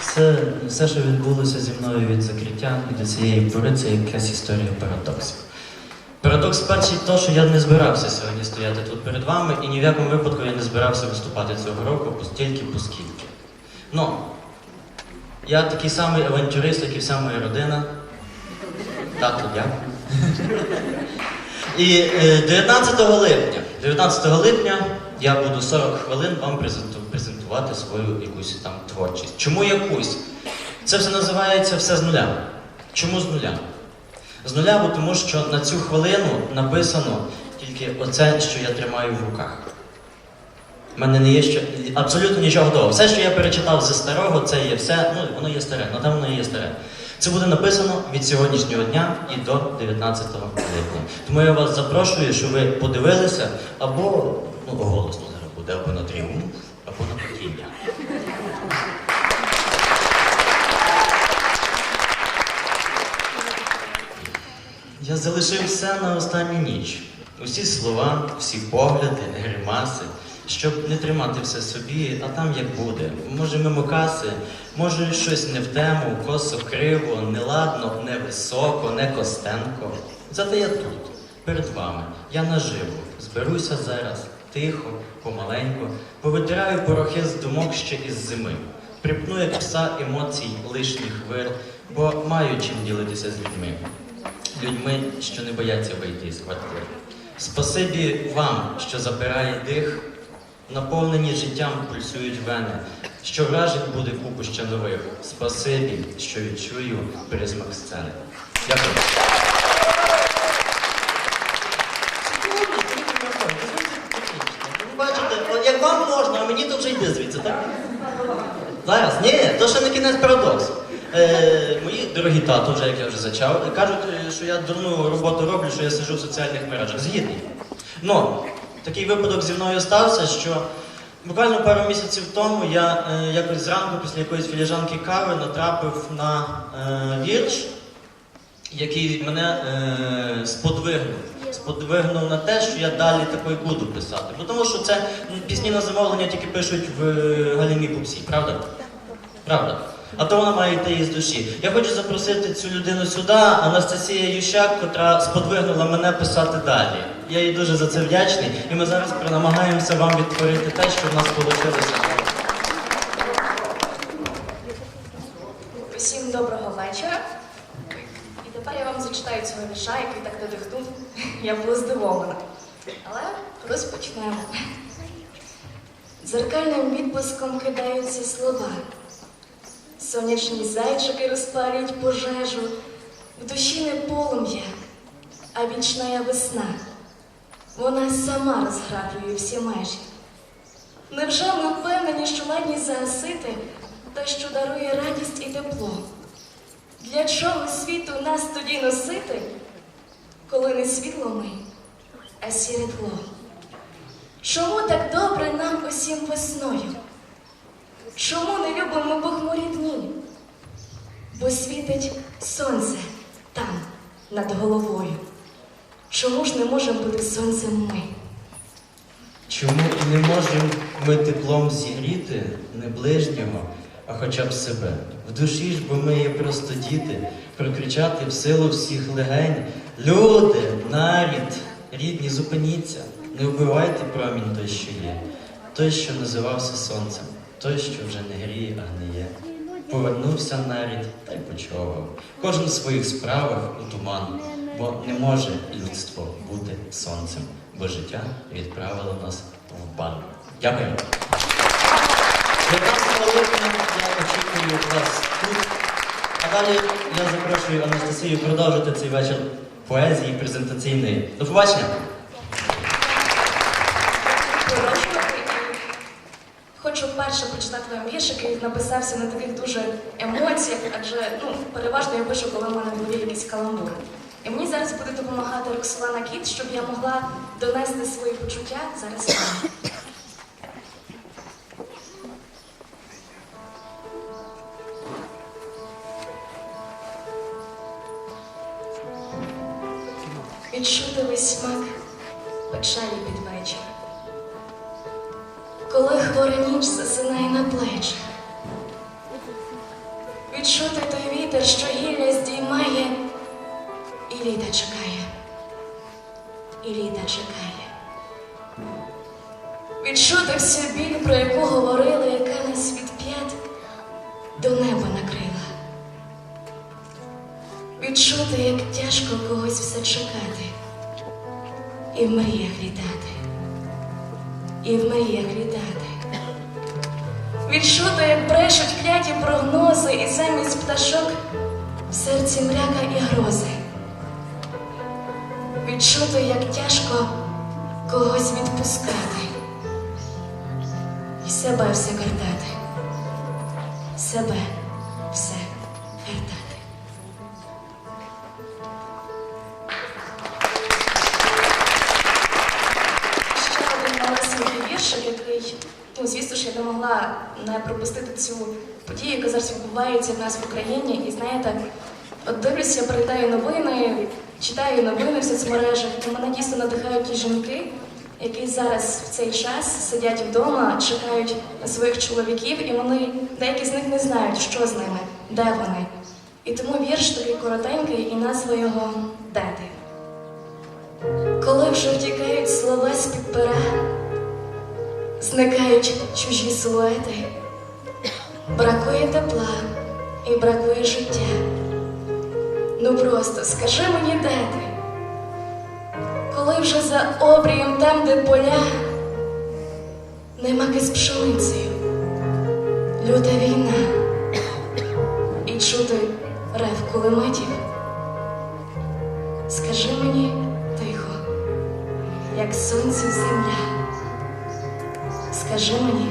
Все, все, що відбулося зі мною від закриття і до цієї пори, це якась історія парадоксів. Парадокс перший то, що я не збирався сьогодні стояти тут перед вами, і ні в якому випадку я не збирався виступати цього року постільки, поскільки. Ну, я такий самий авантюрист, як і вся моя родина. Тато, я. І е, 19 липня, 19 липня я буду 40 хвилин вам презенту- презентувати свою якусь там творчість. Чому якусь? Це все називається все з нуля. Чому з нуля? З нуля, бо тому що на цю хвилину написано тільки оце, що я тримаю в руках. У мене не є ще абсолютно нічого готового. Все, що я перечитав зі старого, це є все, ну воно є старе, ну там воно є старе. Це буде написано від сьогоднішнього дня і до 19 липня. Тому я вас запрошую, щоб ви подивилися або ну, голосно зараз буде, або на тріумф, на. Я залишив все на останню ніч. Усі слова, всі погляди, гримаси, щоб не тримати все собі, а там як буде. Може мимо каси, може щось не в тему, косо криво, неладно, не високо, не костенко. Зате я тут, перед вами, я наживо, зберуся зараз, тихо, помаленько, повитираю порохи з думок ще із зими. Припну як пса емоцій лишніх вир, бо маю чим ділитися з людьми людьми, що не бояться вийти з квартири. Спасибі вам, що забирає дих, наповнені життям пульсують вени, що вражень буде купу ще нових. Спасибі, що відчую присмак сцени. Дякую. Ви Бачите, от як вам можна, йде звідси, так? Зараз, ні, то ще не кінець парадоксу. Е, мої дорогі тато, вже як я вже зачав, кажуть, е, що я дурну роботу роблю, що я сиджу в соціальних мережах. Згідний. Ну, такий випадок зі мною стався, що буквально пару місяців тому я е, якось зранку після якоїсь філіжанки кави натрапив на е, вірш, який мене е, сподвигнув. Сподвигнув на те, що я далі такою буду писати. Бо Тому що це пісні на замовлення тільки пишуть в е, Галімі Пупсі, правда? Правда. А то вона має йти із душі. Я хочу запросити цю людину сюди, Анастасія Ющак, котра сподвигнула мене писати далі. Я їй дуже за це вдячний, і ми зараз намагаємося вам відтворити те, що в нас вийшло. Усім доброго вечора. І тепер я вам зачитаю свого вірша, надихнув. Я була здивована. Але розпочнемо. Дзеркальним відблиском кидаються слова. Сонячні зайчики розпалюють пожежу. В душі не полум'я, а вічна весна. Вона сама розграблює всі межі. Невже ми впевнені, що ладні загасити те, що дарує радість і тепло? Для чого світу нас тоді носити, коли не світло ми, а сіре тло? Чому так добре нам усім весною? Чому не любимо похмурі дні? Бо світить сонце там, над головою. Чому ж не можемо бути сонцем ми? Чому і не можемо ми теплом зігріти не ближнього, а хоча б себе? В душі ж, бо ми є просто діти, прокричати в силу всіх легень. Люди, нарід, рідні, зупиніться, не вбивайте промінь той, що є, той, що називався сонцем, той, що вже не гріє, а гниє. Повернувся нарід та й почовав. Кожен в своїх справах у туман, бо не може людство бути сонцем, бо життя відправило нас в бан. Дякую. 19 липня я очікую вас тут. А далі я запрошую Анастасію продовжити цей вечір поезії презентаційної. До побачення! Хочу вперше прочитати вам віршик, який написався на таких дуже емоціях, адже ну, переважно я пишу, коли в мене голові якісь каламбури. І мені зараз буде допомагати Роксолана Кіт, щоб я могла донести свої почуття зараз Відчути весь смак печалі під вечір. Коли хвора ніч засинає на плечах, відчути той вітер, що гілля здіймає, і літа чекає, і літа чекає. Відчути всю біль, про яку говорили, яка нас від п'ят до неба накрила. Відчути, як тяжко когось все чекати, і в мріях літати, і в мріях літати. Відчути, як брешуть кляті прогнози, і замість пташок в серці мряка і грози. Відчути, як тяжко когось відпускати, і себе все картати, себе все картати. Ж, я не могла не пропустити цю подію, яка зараз відбувається в нас в Україні. І знаєте, от дивлюся, передаю новини, читаю новини в соцмережах, і мене дійсно надихають ті жінки, які зараз в цей час сидять вдома, чекають на своїх чоловіків, і вони деякі з них не знають, що з ними, де вони. І тому вірш такий коротенький, і назва його Де ти? Коли вже втікають слова з-під пера, зникають чужі силуети, бракує тепла і бракує життя. Ну просто скажи мені, де ти? Коли вже за обрієм там, де поля, нема з пшеницею, люта війна, і чути рев кулеметів. Скажи мені тихо, як сонце земля. Скажи мені,